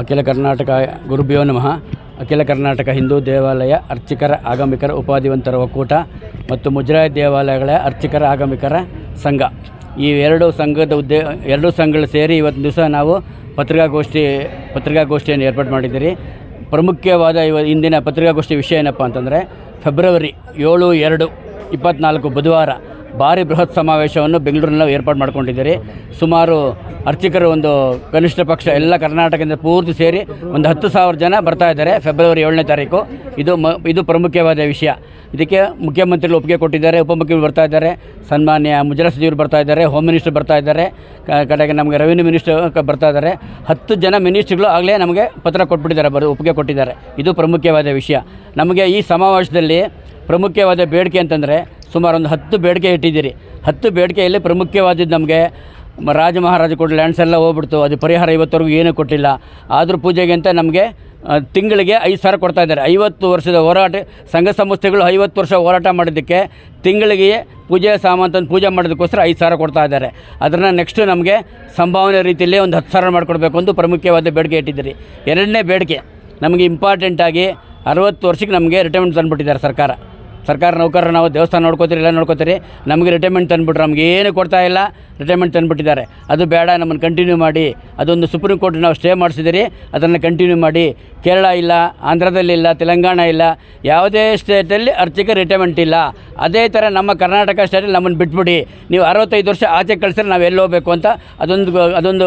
ಅಖಿಲ ಕರ್ನಾಟಕ ಗುರುಭ್ಯೋ ನಮಃ. ಅಖಿಲ ಕರ್ನಾಟಕ ಹಿಂದೂ ದೇವಾಲಯ ಅರ್ಚಕರ ಆಗಮಿಕರ ಉಪಾಧಿವಂತರ ಒಕ್ಕೂಟ ಮತ್ತು ಮುಜರಾಯಿ ದೇವಾಲಯಗಳ ಅರ್ಚಕರ ಆಗಮಿಕರ ಸಂಘ. ಈ ಎರಡು ಸಂಘದ ಉದ್ದೇ, ಎರಡು ಸಂಘಗಳು ಸೇರಿ ಇವತ್ತು ದಿವಸ ನಾವು ಪತ್ರಿಕಾಗೋಷ್ಠಿ, ಪತ್ರಿಕಾಗೋಷ್ಠಿಯನ್ನು ಏರ್ಪಾಡು ಮಾಡಿದ್ದೀರಿ. ಪ್ರಮುಖವಾದ ಇವ, ಇಂದಿನ ಪತ್ರಿಕಾಗೋಷ್ಠಿ ವಿಷಯ ಏನಪ್ಪ ಅಂತಂದರೆ, ಫೆಬ್ರವರಿ ಏಳು ಎರಡು ಇಪ್ಪತ್ತ್ನಾಲ್ಕು ಬುಧವಾರ ಭಾರಿ ಬೃಹತ್ ಸಮಾವೇಶವನ್ನು ಬೆಂಗಳೂರಿನಲ್ಲಿ ಏರ್ಪಾಡು ಮಾಡ್ಕೊಂಡಿದ್ದೀರಿ. ಸುಮಾರು ಅರ್ಚಕರು, ಒಂದು ಕನಿಷ್ಠ ಪಕ್ಷ ಎಲ್ಲ ಕರ್ನಾಟಕದಿಂದ ಪೂರ್ತಿ ಸೇರಿ ಒಂದು ಹತ್ತು ಸಾವಿರ ಜನ ಬರ್ತಾ ಇದ್ದಾರೆ ಫೆಬ್ರವರಿ ಏಳನೇ ತಾರೀಕು. ಇದು ಮ, ಇದು ಪ್ರಮುಖವಾದ ವಿಷಯ. ಇದಕ್ಕೆ ಮುಖ್ಯಮಂತ್ರಿಗಳು ಒಪ್ಪಿಗೆ ಕೊಟ್ಟಿದ್ದಾರೆ, ಉಪಮುಖ್ಯಮಂತ್ರಿ ಬರ್ತಾ ಇದ್ದಾರೆ, ಸನ್ಮಾನ್ಯ ಮುಜರಾ ಸಚಿವರು ಬರ್ತಾ ಇದ್ದಾರೆ ಹೋಮ್ ಮಿನಿಸ್ಟರ್ ಬರ್ತಾ ಇದ್ದಾರೆ ಕಡೆಗೆ ನಮಗೆ ರೆವಿನ್ಯೂ ಮಿನಿಸ್ಟರ್ ಬರ್ತಾ ಇದ್ದಾರೆ. ಹತ್ತು ಜನ ಮಿನಿಸ್ಟ್ರುಗಳು ಆಗಲೇ ನಮಗೆ ಪತ್ರ ಕೊಟ್ಬಿಟ್ಟಿದ್ದಾರೆ, ಬರೋ ಒಪ್ಪಿಗೆ ಕೊಟ್ಟಿದ್ದಾರೆ. ಇದು ಪ್ರಮುಖವಾದ ವಿಷಯ. ನಮಗೆ ಈ ಸಮಾವೇಶದಲ್ಲಿ ಪ್ರಮುಖವಾದ ಬೇಡಿಕೆ ಅಂತಂದರೆ ಸುಮಾರು ಒಂದು ಹತ್ತು ಬೇಡಿಕೆ ಇಟ್ಟಿದ್ದೀರಿ. ಹತ್ತು ಬೇಡಿಕೆಯಲ್ಲಿ ಪ್ರಮುಖವಾದದ್ದು ನಮಗೆ ರಾಜ ಮಹಾರಾಜ ಕೊಟ್ಟ ಲ್ಯಾಂಡ್ಸ್ ಎಲ್ಲ ಹೋಗ್ಬಿಡ್ತು. ಅದು ಪರಿಹಾರ ಇವತ್ತವರೆಗೂ ಏನೂ ಕೊಟ್ಟಿಲ್ಲ. ಆದರೂ ಪೂಜೆಗೆ ಅಂತ ನಮಗೆ ತಿಂಗಳಿಗೆ ಐದು ಸಾವಿರ ಕೊಡ್ತಾ ಇದ್ದಾರೆ. ಐವತ್ತು ವರ್ಷದ ಹೋರಾಟ, ಸಂಘ ಸಂಸ್ಥೆಗಳು ಐವತ್ತು ವರ್ಷ ಹೋರಾಟ ಮಾಡಿದ್ದಕ್ಕೆ ತಿಂಗಳಿಗೆ ಪೂಜೆ ಸಾಮಾನು ಪೂಜೆ ಮಾಡೋದಕ್ಕೋಸ್ಕರ ಐದು ಸಾವಿರ ಕೊಡ್ತಾ ಇದ್ದಾರೆ. ಅದನ್ನು ನೆಕ್ಸ್ಟು ನಮಗೆ ಸಂಭಾವನೆ ರೀತಿಯಲ್ಲಿ ಒಂದು ಹತ್ತು ಸಾವಿರ ಮಾಡಿಕೊಡ್ಬೇಕು ಅಂತ ಪ್ರಮುಖವಾದ ಬೇಡಿಕೆ ಇಟ್ಟಿದ್ದೀರಿ. ಎರಡನೇ ಬೇಡಿಕೆ ನಮಗೆ ಇಂಪಾರ್ಟೆಂಟಾಗಿ ಅರವತ್ತು ವರ್ಷಕ್ಕೆ ನಮಗೆ ರಿಟೈರ್ಮೆಂಟ್ ತಂದುಬಿಟ್ಟಿದ್ದಾರೆ ಸರ್ಕಾರ. ಸರ್ಕಾರ ನೌಕರರು ನಾವು ದೇವಸ್ಥಾನ ನೋಡ್ಕೋತೀರಿ, ಎಲ್ಲ ನೋಡ್ಕೋತೀರಿ, ನಮಗೆ ರಿಟೈರ್ಮೆಂಟ್ ತಂದುಬಿಟ್ರು ನಮ್ಗೆ ಏನು ಕೊಡ್ತಾ ಇಲ್ಲ ರಿಟೈರ್ಮೆಂಟ್ ತಂದುಬಿಟ್ಟಿದ್ದಾರೆ. ಅದು ಬೇಡ, ನಮ್ಮನ್ನು ಕಂಟಿನ್ಯೂ ಮಾಡಿ, ಅದೊಂದು ಸುಪ್ರೀಂ ಕೋರ್ಟ್ ನಾವು ಸ್ಟೇ ಮಾಡಿಸಿದಿರಿ ಅದನ್ನು ಕಂಟಿನ್ಯೂ ಮಾಡಿ. ಕೇರಳ ಇಲ್ಲ, ಆಂಧ್ರದಲ್ಲಿ ಇಲ್ಲ, ತೆಲಂಗಾಣ ಇಲ್ಲ, ಯಾವುದೇ ಸ್ಟೇಟಲ್ಲಿ ಅರ್ಜಿಗೆ ರಿಟೈರ್ಮೆಂಟ್ ಇಲ್ಲ. ಅದೇ ಥರ ನಮ್ಮ ಕರ್ನಾಟಕ ಸ್ಟೇಟಲ್ಲಿ ನಮ್ಮನ್ನು ಬಿಟ್ಬಿಡಿ. ನೀವು ಅರವತ್ತೈದು ವರ್ಷ ಆಚೆ ಕಳಿಸಿದ್ರೆ ನಾವು ಎಲ್ಲಿ ಹೋಗಬೇಕು ಅಂತ ಅದೊಂದು ಅದೊಂದು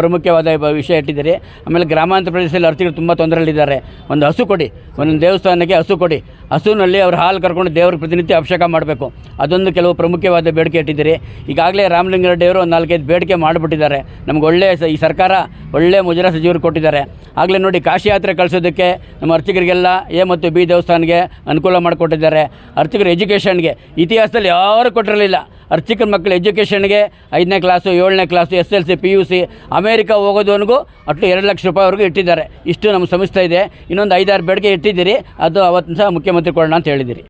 ಪ್ರಮುಖವಾದ ವಿಷಯ ಇಟ್ಟಿದ್ದೀರಿ. ಆಮೇಲೆ ಗ್ರಾಮಾಂತರ ಪ್ರದೇಶದಲ್ಲಿ ಅರ್ಜಿಗಳು ತುಂಬ ತೊಂದರೆಯಲ್ಲಿದ್ದಾರೆ. ಒಂದು ಹಸು ಕೊಡಿ ಒಂದೊಂದು ದೇವಸ್ಥಾನಕ್ಕೆ ಹಸು ಕೊಡಿ. ಹಸುನಲ್ಲಿ ಅವ್ರು ಹಾಲು ಕರ್ಕೊಂಡು ದೇವ್ರ ಪ್ರತಿನಿತ್ಯ ಅಭಿಷೇಕ ಮಾಡಬೇಕು. ಅದೊಂದು ಕೆಲವು ಪ್ರಮುಖವಾದ ಬೇಡಿಕೆ ಇಟ್ಟಿದ್ದೀರಿ. ಈಗಾಗಲೇ ರಾಮಲಿಂಗಾರೆಡ್ಡಿಯವರು ಒಂದು ನಾಲ್ಕೈದು ಬೇಡಿಕೆ ಮಾಡಿಬಿಟ್ಟಿದ್ದಾರೆ. ನಮ್ಗೆ ಒಳ್ಳೆ ಈ ಸರ್ಕಾರ ಒಳ್ಳೆ ಮುಜರಾ ಸಚಿವರು ಕೊಟ್ಟಿದ್ದಾರೆ. ಆಗಲೇ ನೋಡಿ ಕಾಶಿ ಯಾತ್ರೆ ಕಳಿಸೋದಕ್ಕೆ ನಮ್ಮ ಅರ್ಚಕರಿಗೆಲ್ಲ ಎ ಮತ್ತು ಬಿ ದೇವಸ್ಥಾನಕ್ಕೆ ಅನುಕೂಲ ಮಾಡಿಕೊಟ್ಟಿದ್ದಾರೆ. ಅರ್ಚಕರ ಎಜುಕೇಷನ್ಗೆ ಇತಿಹಾಸದಲ್ಲಿ ಯಾರು ಕೊಟ್ಟಿರಲಿಲ್ಲ. ಅರ್ಚಕರ ಮಕ್ಕಳ ಎಜುಕೇಷನ್ಗೆ ಐದನೇ ಕ್ಲಾಸು, ಏಳನೇ class, S L C, P U C, America ಹೋಗೋದವನಿಗೂ ಅಟ್ಟು ಎರಡು ಲಕ್ಷ ರೂಪಾಯಿವರೆಗೂ ಇಟ್ಟಿದ್ದಾರೆ. ಇಷ್ಟು ನಮ್ಮ ಸಂಸ್ಥೆ ಇದೆ. ಇನ್ನೊಂದು ಐದಾರು ಬೇಡಿಕೆ ಇಟ್ಟಿದ್ದೀರಿ. ಅದು ಅವತ್ತಿನ ಸಹ ಮುಖ್ಯಮಂತ್ರಿ ಕೊಡೋಣ ಅಂತ ಹೇಳಿದ್ದೀರಿ.